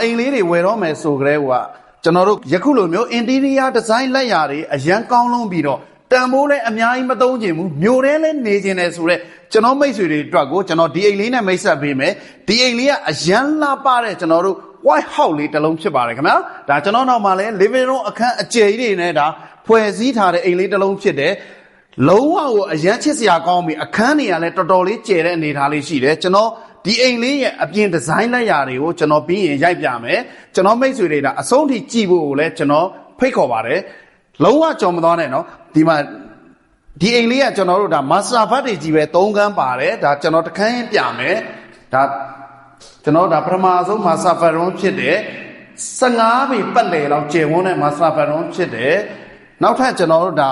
အိမ်လေးတွေဝယ်တော့မယ်ဆိုကြတဲ့ကကျွန်တော်တို့ယခုလိုမျိုး interior design လက်ရာတွေအရန်ကောင်းလုံးပြီးတော့တန်ဖိုးလည်းအများကြီးမသုံးချင်ဘူးမြို့ထဲလည်းနေချင်တယ်ဆိုတော့ကျွန်တော်မိတ်ဆွေတွေအတွက်ကိုကျွန်တော်ဒီအိမ်လေးနဲ့မိတ်ဆက်ပေးမယ်ဒီအိမ်လေးကအရန်လှပတဲ့ကျွန်တော်တို့ white house လေးတစ်လုံးဖြစ်ပါတယ်ခင်ဗျာဒါကျွန်တော်နောက်မှာလည်း living room အခန်းအကျယ်ကြီးတွေနဲ့ဒါဖွဲ့စည်းထားတဲ့အိမ်လေးတစ်လုံးဖြစ်တယ်လုံးဝကိုအရန်ချစ်စရာကောင်းပြီအခန်းတွေကလည်းတော်တော်လေးကျယ်တဲ့အနေအထားလေးရှိတယ်ကျွန်တော် ဒီအိမ်လေးရဲ့အပြင်ဒီဇိုင်းလက်ရာတွေကိုကျွန်တော်ပြီးရင်ရိုက်ပြမယ်ကျွန်တော်မိတ်ဆွေတွေဒါအဆုံးထိကြည့်ဖို့ကိုလည်းကျွန်တော်ဖိတ်ခေါ်ပါတယ်လုံးဝကြော်မသွားနဲ့နော်ဒီမှာဒီအိမ်လေးကကျွန်တော်တို့ဒါမာစတာဘတ်တွေကြီးပဲ၃ခန်းပါတယ်ဒါကျွန်တော်တခန်းပြမယ်ဒါကျွန်တော်ဒါပထမဆုံးမာစတာဘတ်ရွန်ဖြစ်တယ်15ပေပတ်လည်လောက်ကျယ်ဝန်းတဲ့မာစတာဘတ်ရွန်ဖြစ်တယ်နောက်ထပ်ကျွန်တော်တို့ဒါ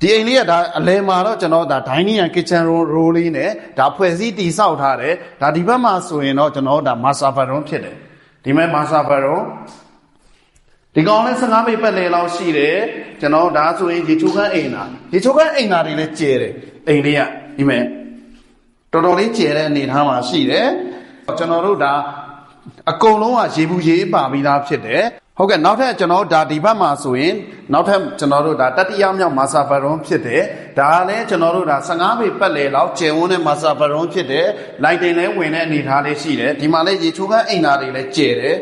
ဒီအိမ်လေးကဒါအလဲမှာတော့ကျွန်တော်ဒါ dining and kitchen room roll လေးနဲ့ဒါဖွဲ့စည်းတည်ဆောက်ထားတယ်ဒါဒီဘက်မှာဆိုရင်တော့ကျွန်တော်ဒါ master bedroom ဖြစ်တယ်ဒီမဲ့ master bedroom ဒီကောင်လဲ15ပေပတ်လေလောက်ရှိတယ်ကျွန်တော်ဒါဆိုရင်ရေချိုးခန်းအိမ်သာရေချိုးခန်းအိမ်သာတွေလည်းကျဲတယ်အိမ်လေးကဒီမဲ့တော်တော်လေးကျဲတဲ့အနေထားမှာရှိတယ်ကျွန်တော်တို့ဒါအကုန်လုံးကရေဘူးရေပါပြီးသားဖြစ်တယ် ဟုတ်ကဲ့နောက်ထပ်ကျွန်တော်ဒါဒီဘက်မှာဆိုရင်နောက်ထပ်ကျွန်တော်တို့ဒါတတိယမြောက်မာဆာဘရွန်ဖြစ်တယ်ဒါလည်းကျွန်တော်တို့ဒါ15ပေပတ်လေလောက်ကျယ်ဝန်းတဲ့မာဆာဘရွန်ဖြစ်တယ်လိုက်တင်လည်းဝင်တဲ့အနေထားလေးရှိတယ်ဒီမှာလည်းရေချိုးခန်းအိမ်သာတွေလည်းကျယ်တယ်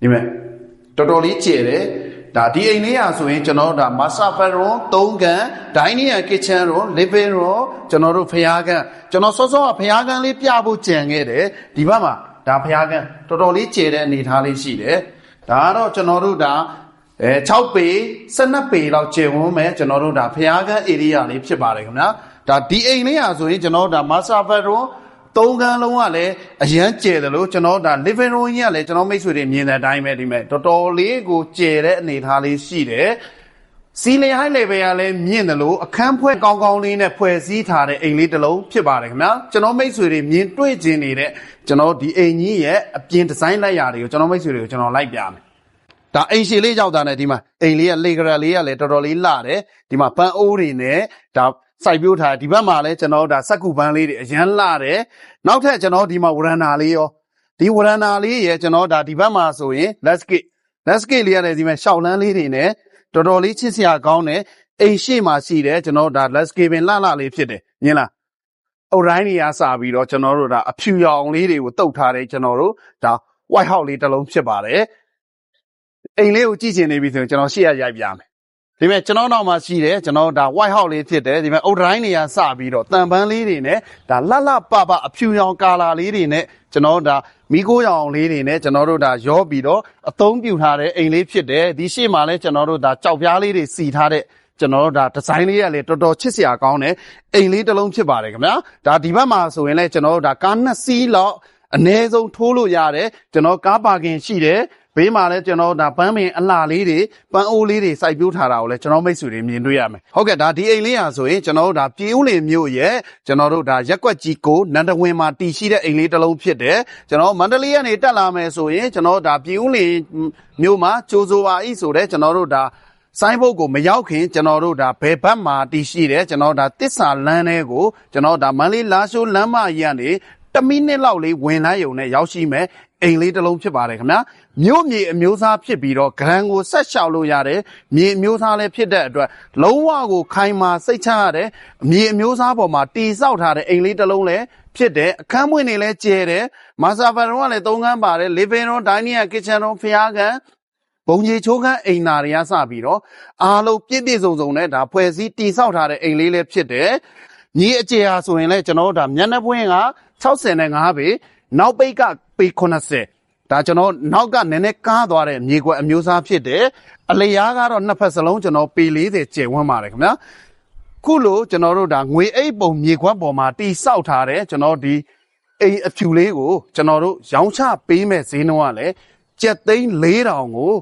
ဒီမဲ့တော်တော်လေးကျယ်တယ်ဒါဒီအိမ်လေးอ่ะဆိုရင်ကျွန်တော်တို့ဒါ master bedroom 3ခန်း dining and kitchen room living room ကျွန်တော်တို့ဖျားခန်းကျွန်တော်စောစောကဖျားခန်းလေးပြဖို့ကြံခဲ့တယ်ဒီဘက်မှာ ဒါဖျားခန်းတော်တော်လေးကျယ်တဲ့အနေထားလေးရှိတယ်ဒါကတော့ကျွန်တော်တို့ဒါအဲ6ပေ12ပေလောက်ကျယ်ဝန်းမဲ့ကျွန်တော်တို့ဒါဖျားခန်း area လေးဖြစ်ပါတယ်ခင်ဗျာဒါဒီအိမ်လေးอ่ะဆိုရင်ကျွန်တော်တို့ဒါ master bedroom သုံးခန်းလုံးကလည်းအရန်ကျယ်တယ်လို့ကျွန်တော်ဒါ living room ကြီးကလည်းကျွန်တော်မိတ်ဆွေတွေမြင်တဲ့အတိုင်းပဲဒီမဲ့တော်တော်လေးကိုကျယ်တဲ့အနေအထားလေးရှိတယ် စီလီဟိုက်လေဘယ်ကလည်းမြင့်တယ်လို့အခန်းဖွဲ့ကောင်းကောင်းလေးနဲ့ဖွဲ့စည်းထားတဲ့အိမ်လေးတစ်လုံးဖြစ်ပါတယ်ခင်ဗျာကျွန်တော်မိတ်ဆွေတွေမြင်တွေ့ကျင်နေတဲ့ကျွန်တော်ဒီအိမ်ကြီးရဲ့အပြင်ဒီဇိုင်းလိုက်ရာတွေကိုကျွန်တော်မိတ်ဆွေတွေကိုကျွန်တော်လိုက်ပြမယ်ဒါအိမ်ရှည်လေးရောက်တာနဲ့ဒီမှာအိမ်လေးကလေကရလေးကလည်းတော်တော်လေးလှတယ်ဒီမှာပန်းအိုးတွေနဲ့ဒါစိုက်ပျိုးထားဒီဘက်မှာလည်းကျွန်တော်ဒါစက်ကူပန်းလေးတွေအရန်လှတယ်နောက်ထပ်ကျွန်တော်ဒီမှာဝရန်နာလေးရောဒီဝရန်နာလေးရဲ့ကျွန်တော်ဒါဒီဘက်မှာဆိုရင် landscape landscape လေးရတယ်ဒီမှာရှောက်လန်းလေးတွေနဲ့ တော်တော်လေးချစ်စရာကောင်းတယ်အိမ်ရှိမှရှိတယ်ကျွန်တော်ဒါ landscaping လှလှလေးဖြစ်တယ်မြင်လားအုတ်တိုင်းတွေကစပြီးတော့ကျွန်တော်တို့ဒါအဖြူရောင်လေးတွေကိုတုတ်ထားတဲ့ကျွန်တော်တို့ဒါ white house လေးတစ်လုံးဖြစ်ပါတယ်အိမ်လေးကိုကြည့်ချင်နေပြီဆိုရင်ကျွန်တော်ရှေ့ရရိုက်ပြမယ် ဒီမဲ့ကျွန်တော်နောက်မှာရှိတယ်ကျွန်တော်ဒါ white house လေးဖြစ်တယ်ဒီမဲ့အုတ်တိုင်းတွေကစပြီးတော့တန်ပန်းလေးတွေနဲ့ဒါလှလှပပအဖြူရောင်ကာလာလေးတွေနဲ့ကျွန်တော်ဒါမိခိုးရောင်လေးတွေနဲ့ကျွန်တော်တို့ဒါရောပြီးတော့အသုံးပြုထားတဲ့အိမ်လေးဖြစ်တယ်ဒီရှေ့မှာလည်းကျွန်တော်တို့ဒါကြောက်ပြားလေးတွေစီထားတဲ့ကျွန်တော်တို့ဒါဒီဇိုင်းလေးကလည်းတော်တော်ချစ်စရာကောင်းတယ်အိမ်လေးတစ်လုံးဖြစ်ပါတယ်ခင်ဗျာဒါဒီဘက်မှာဆိုရင်လည်းကျွန်တော်တို့ဒါကားနှစ်စီးလောက်အ ਨੇ ဆုံးထိုးလို့ရတယ်ကျွန်တော်ကားပါကင်ရှိတယ် ဘေးမှာလည်းကျွန်တော်ဒါပန်းပင်အလှလေးတွေပန်းအိုးလေးတွေစိုက်ပျိုးထားတာကိုလည်းကျွန်တော်မိတ်ဆွေတွေမြင်တွေ့ရမယ်ဟုတ်ကဲ့ဒါဒီအိမ်လေးဟာဆိုရင်ကျွန်တော်တို့ဒါပြည်ဦးလင်မြို့ရဲ့ကျွန်တော်တို့ဒါရက်ကွက်ကြီးကိုနန္ဒဝင်မှာတည်ရှိတဲ့အိမ်လေးတစ်လုံးဖြစ်တယ်ကျွန်တော်မန္တလေးကနေတက်လာမယ်ဆိုရင်ကျွန်တော်ဒါပြည်ဦးလင်မြို့မှာကျိုးစိုးပါဤဆိုတဲ့ကျွန်တော်တို့ဒါဆိုင်းဘုတ်ကိုမရောက်ခင်ကျွန်တော်တို့ဒါဘယ်ဘက်မှာတည်ရှိတယ်ကျွန်တော်ဒါတစ္ဆာလမ်းထဲကိုကျွန်တော်ဒါမန္တလေးလာရှိုးလမ်းမကြီးကနေတမိနစ်လောက်လေးဝင်လာယုံနဲ့ရောက်ရှိမယ် အိမ်လေးတစ်လုံးဖြစ်ပါတယ်ခင်ဗျာမြို့မြေအမျိုးသားဖြစ်ပြီးတော့ဂရန်ကိုဆက်လျှောက်လို့ရတယ်မြေအမျိုးသားလည်းဖြစ်တဲ့အတွက်လုံးဝကိုခိုင်မာစိတ်ချရတယ်မြေအမျိုးသားပေါ်မှာတီဆောက်ထားတဲ့အိမ်လေးတစ်လုံးလည်းဖြစ်တယ်အခန်းမွေးနေလည်းကျဲတယ်မာစာဖန်ရောကလည်းသုံးခန်းပါတယ် living room dining room kitchen room ဖျားကန်ဘုံကြီးချိုးခန်းအိမ်နာတွေကစပြီးတော့အားလုံးပြည့်ပြည့်စုံစုံနဲ့ဒါဖွဲ့စည်းတီဆောက်ထားတဲ့အိမ်လေးလည်းဖြစ်တယ်ညီအကျေဟာဆိုရင်လည်းကျွန်တော်တို့ဒါမျက်နှာပွင့်က65ပေနောက်ပိတ်က ပေ80ဒါကျွန်တော်နောက်ကနည်းနည်းကားသွားတဲ့မြေကွက်အမျိုးအစားဖြစ်တယ်အလျားကတော့နှစ်ဖက်စလုံးကျွန်တော်ပေ40ကျယ်ဝန်းပါတယ်ခင်ဗျာခုလိုကျွန်တော်တို့ဒါငွေအိတ်ပုံမြေခွက်ပေါ်မှာတိဆောက်ထားတယ်ကျွန်တော်ဒီအိမ်အဖြူလေးကိုကျွန်တော်တို့ရောင်းချပေးမဲ့ဈေးနှုန်းကလည်းကျက်သိန်း4000ကို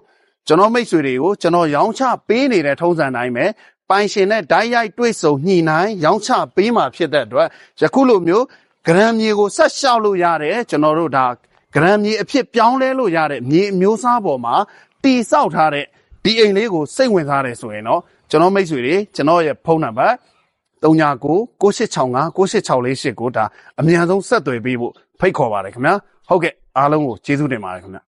ကျွန်တော်မိတ်ဆွေတွေကိုကျွန်တော်ရောင်းချပေးနေတဲ့ထုံးစံတိုင်းပဲပိုင်ရှင်နဲ့ဓာတ်ရိုက်တွေ့ဆုံညှိနှိုင်းရောင်းချပေးမှာဖြစ်တဲ့အတွက်ယခုလိုမျိုး ဂရမ်မြေကိုဆက်လျှောက်လို့ရတယ်ကျွန်တော်တို့ဒါဂရမ်မြေအဖြစ်ပြောင်းလဲလို့ရတဲ့မြေအမျိုးအစားပေါ်မှာတီဆောက်ထားတဲ့ဒီအိမ်လေးကိုစိတ်ဝင်စားတယ်ဆိုရင်တော့ကျွန်တော်မိတ်ဆွေတွေကျွန်တော်ရဲ့ဖုန်းနံပါတ်39 9865 9864လေးကိုဒါအမြန်ဆုံးဆက်သွယ်ပေးဖို့ဖိတ်ခေါ်ပါတယ်ခင်ဗျာဟုတ်ကဲ့အားလုံးကိုကျေးဇူးတင်ပါတယ်ခင်ဗျ